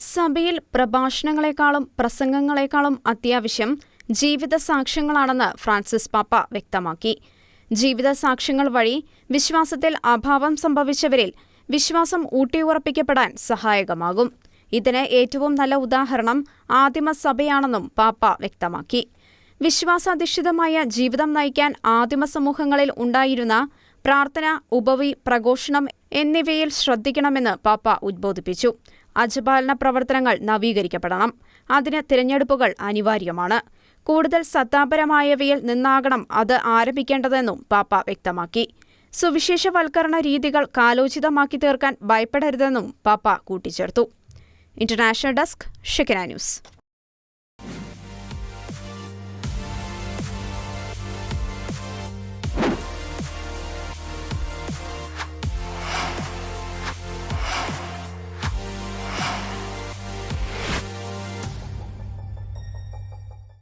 സഭയിൽ പ്രഭാഷണങ്ങളെക്കാളും പ്രസംഗങ്ങളെക്കാളും അത്യാവശ്യം ജീവിത സാക്ഷ്യങ്ങളാണെന്ന് ഫ്രാൻസിസ് പാപ്പ വ്യക്തമാക്കി. ജീവിത സാക്ഷ്യങ്ങൾ വഴി വിശ്വാസത്തിൽ അഭാവം സംഭവിച്ചവരിൽ വിശ്വാസം ഊട്ടിയുറപ്പിക്കപ്പെടാൻ സഹായകമാകും. ഇതിന് ഏറ്റവും നല്ല ഉദാഹരണം ആദിമസഭയാണെന്നും പാപ്പ വ്യക്തമാക്കി. വിശ്വാസാധിഷ്ഠിതമായ ജീവിതം നയിക്കാൻ ആദിമസമൂഹങ്ങളിൽ ഉണ്ടായിരുന്ന പ്രാർത്ഥന ഉപവി പ്രഘോഷണം എന്നിവയിൽ ശ്രദ്ധിക്കണമെന്ന് പാപ്പ ഉദ്ബോധിപ്പിച്ചു. അജപാലന പ്രവർത്തനങ്ങൾ നവീകരിക്കപ്പെടണം. അതിന് തിരഞ്ഞെടുപ്പുകൾ അനിവാര്യമാണ്. കൂടുതൽ സത്താപരമായവയിൽ നിന്നാകണം അത് ആരംഭിക്കേണ്ടതെന്നും പാപ്പ വ്യക്തമാക്കി. സുവിശേഷവൽക്കരണ രീതികൾ കാലോചിതമാക്കി തീർക്കാൻ ഭയപ്പെടരുതെന്നും പാപ്പ കൂട്ടിച്ചേർത്തു. ഇന്റർനാഷണൽ ഡെസ്ക് ഷിക്കന ന്യൂസ്.